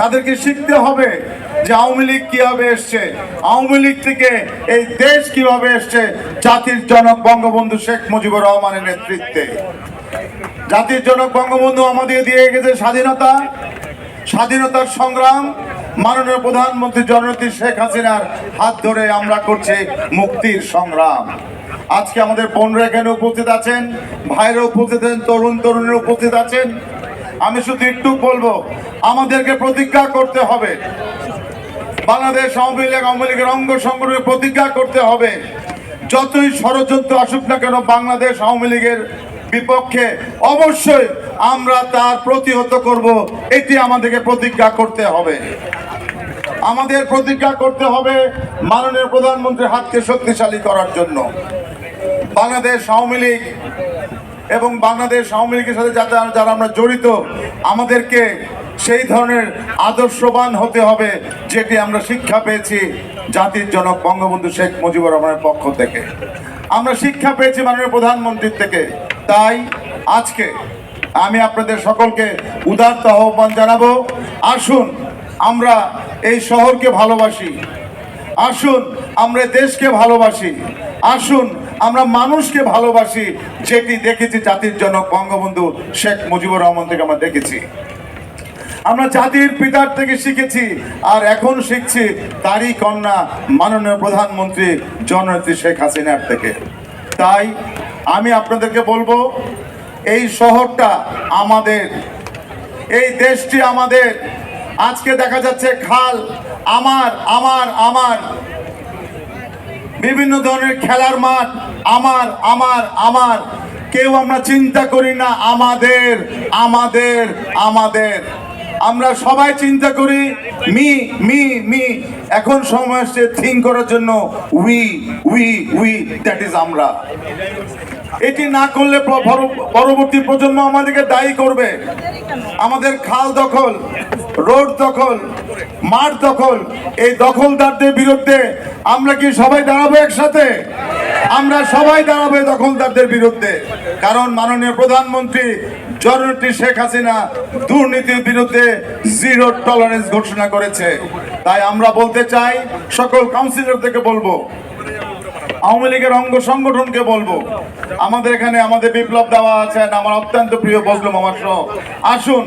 তাদেরকে শিখতে হবে যে আওয়ামী লীগ কীভাবে এসছে। আওয়ামী লীগ থেকে এই দেশ কীভাবে এসছে জাতির জনক বঙ্গবন্ধু শেখ মুজিবুর রহমানের নেতৃত্বে। জাতির জনক বঙ্গবন্ধু আমাদের দিয়ে গেছে স্বাধীনতা, স্বাধীনতার সংগ্রাম। মাননীয় প্রধানমন্ত্রী জননেত্রী শেখ হাসিনার হাত ধরে আমরা করছি মুক্তির সংগ্রাম। আজকে আমাদের বোনরা এখানে উপস্থিত আছেন, ভাইরা উপস্থিত আছেন তরুণ তরুণীরা উপস্থিত আছেন। আমি শুধু একটু বলব, আমাদেরকে প্রতিজ্ঞা করতে হবে। বাংলাদেশ আওয়ামী লীগ আওয়ামী লীগের অঙ্গ সংগঠনের প্রতিজ্ঞা করতে হবে। যতই ষড়যন্ত্র আসুক না কেন, বাংলাদেশ আওয়ামী লীগের বিপক্ষে অবশ্যই আমরা তার প্রতিহত করব, এটি আমাদেরকে প্রতিজ্ঞা করতে হবে। আমাদের প্রতিজ্ঞা করতে হবে মাননীয় প্রধানমন্ত্রীর হাতকে শক্তিশালী করার জন্য। বাংলাদেশ আওয়ামী লীগ এবং বাংলাদেশ আওয়ামী লীগের সাথে যাতে যারা আমরা জড়িত, আমাদেরকে সেই ধরনের আদর্শবান হতে হবে, যেটি আমরা শিক্ষা পেয়েছি জাতির জনক বঙ্গবন্ধু শেখ মুজিবুর রহমানের পক্ষ থেকে। আমরা শিক্ষা পেয়েছি মাননীয় প্রধানমন্ত্রীর থেকে। তাই আজকে আমি আপনাদের সকলকে উদারত আহ্বান জানাব, আসুন আমরা এই শহরকে ভালোবাসি, আসুন আমরা দেশকে ভালোবাসি, আসুন আমরা মানুষকে ভালোবাসি, যেটি দেখেছি জাতির জনক বঙ্গবন্ধু শেখ মুজিবুর রহমান থেকে আমরা দেখেছি। আমরা জাতির পিতার থেকে শিখেছি, আর এখন শিখছি তারই কন্যা মাননীয় প্রধানমন্ত্রী জননেত্রী শেখ হাসিনার থেকে। তাই আমি আপনাদেরকে বলব, এই শহরটা আমাদের, এই দেশটি আমাদের। আজকে দেখা যাচ্ছে খাল, আমার আমার আমার। বিভিন্ন ধরনের খেলার মাঠ আমার আমার আমার। কেউ আমরা চিন্তা করি না, আমাদের আমাদের আমাদের। আমরা সবাই চিন্তা করি, মি মি মি। এখন সময় আসছে থিঙ্ক করার জন্য we we we that is আমরা। এটি না করলে পরবর্তী প্রজন্ম আমাদেরকে দায়ী করবে। আমাদের খাল দখল। রোড দখল, মাঠ দখল, এই দখলদারদের বিরুদ্ধে আমরা কি সবাই দাঁড়াবো একসাথে? আমরা সবাই দাঁড়াবো দখলদারদের বিরুদ্ধে। কারণ মাননীয় প্রধানমন্ত্রী জননেত্রী শেখ হাসিনা দুর্নীতির বিরুদ্ধে জিরো টলারেন্স ঘোষণা করেছে। তাই আমরা বলতে চাই, সকল কাউন্সিলর থেকে বলব, আওয়ামী লীগের অঙ্গ সংগঠনকে বলব, আমাদের এখানে আমাদের বিপ্লব দেওয়া আছেন আমার অত্যন্ত প্রিয় বজলুম আমার সহ। আসুন,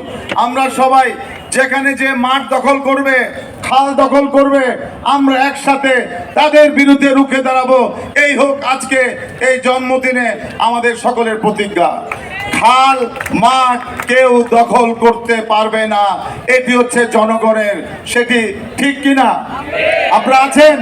আমরা সবাই যেখানে যে মাঠ দখল করবে, খাল দখল করবে, আমরা একসাথে তাদের বিরুদ্ধে রুখে দাঁড়াবো। এই হোক আজকে এই জন্মদিনে আমাদের সকলের প্রতিজ্ঞা। খাল, মাঠ কেউ দখল করতে পারবে না। এটি হচ্ছে জনগণের, সেটি ঠিক কিনা? আপনারা আছেন?